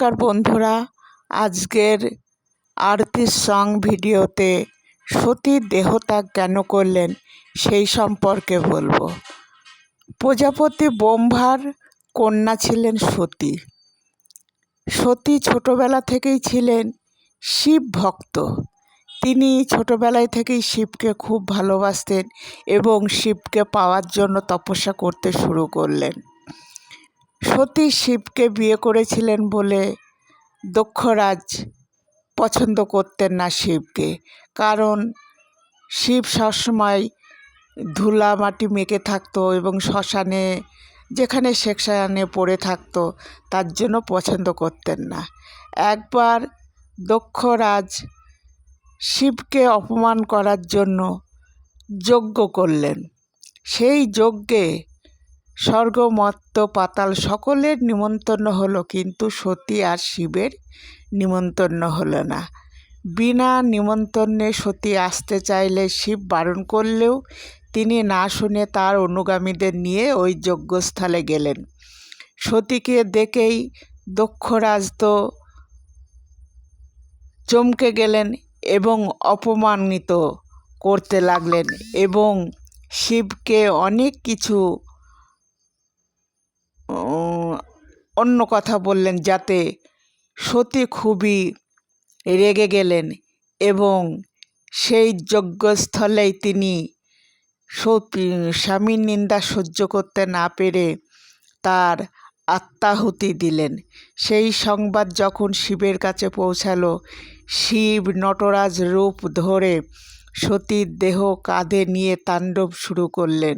নমস্কার বন্ধুরা, আজকের আরতির সং ভিডিওতে সতীর দেহত্যাগ কেন করলেন সেই সম্পর্কে বলব। প্রজাপতি ব্রহ্মার কন্যা ছিলেন সতী। সতী ছোটবেলা থেকেই ছিলেন শিব ভক্ত। তিনি ছোটবেলায় থেকেই শিবকে খুব ভালোবাসতেন এবং শিবকে পাওয়ার জন্য তপস্যা করতে শুরু করলেন। সতী শিবকে বিয়ে করেছিলেন বলে দক্ষরাজ পছন্দ করতেন না শিবকে। কারণ শিব সবসময় ধুলা মাটি মেখে থাকতো এবং শ্মশানে, যেখানে সেখানে পড়ে থাকতো, তার জন্য পছন্দ করতেন না। একবার দক্ষরাজ শিবকে অপমান করার জন্য যজ্ঞ করলেন। সেই যজ্ঞে স্বর্গ মত্ত পাতাল সকলের নিমন্ত্রণ হলো, কিন্তু সতী আর শিবের নিমন্ত্রণ হলো না। বিনা নিমন্ত্রণে সতী আসতে চাইলে শিব বারণ করলেও তিনি না শুনে তার অনুগামীদের নিয়ে ওই যজ্ঞস্থলে গেলেন। সতীকে দেখেই দক্ষরাজ তো চমকে গেলেন এবং অপমানিত করতে লাগলেন এবং শিবকে অনেক কিছু অন্য কথা বললেন যাতে সতী খুবই রেগে গেলেন এবং সেই যজ্ঞস্থলেই তিনি স্বামীর নিন্দা সহ্য করতে না পেরে তার আত্মাহুতি দিলেন। সেই সংবাদ যখন শিবের কাছে পৌঁছালো, শিব নটরাজ রূপ ধরে সতীর দেহ কাঁধে নিয়ে তাণ্ডব শুরু করলেন।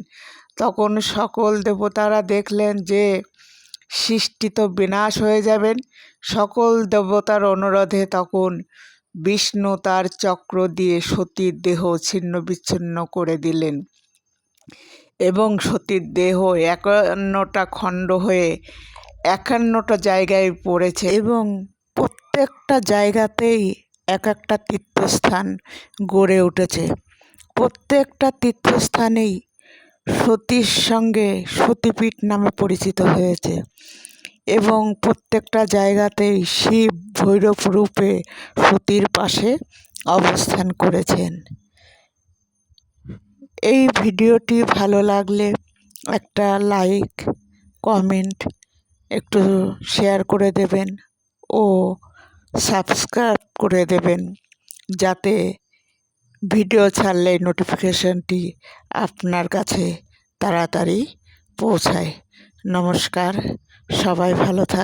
তখন সকল দেবতারা দেখলেন যে সৃষ্টি তো বিনাশ হয়ে যাবেন। সকল দেবতার অনুরোধে তখন বিষ্ণু তার চক্র দিয়ে সতীর দেহ ছিন্ন বিচ্ছিন্ন করে দিলেন এবং সতীর দেহ একান্নটা খণ্ড হয়ে একান্নটা জায়গায় পড়েছে এবং প্রত্যেকটা জায়গাতেই এক একটা তীর্থস্থান গড়ে উঠেছে। প্রত্যেকটা তীর্থস্থানেই সতীর সঙ্গে সতীপীঠ নামে পরিচিত হয়েছে। এবং প্রত্যেকটা জায়গাতেই শিব ভৈরব রূপে সতীর পাশে অবস্থান করেছেন। এই ভিডিওটি ভালো লাগলে একটা লাইক, কমেন্ট একটু শেয়ার করে দেবেন ও সাবস্ক্রাইব করে দেবেন যাতে ভিডিও ছাড়লে নোটিফিকেশনটি আপনার কাছে তাড়াতাড়ি পৌঁছায়। নমস্কার। সবাই ভালো থাক।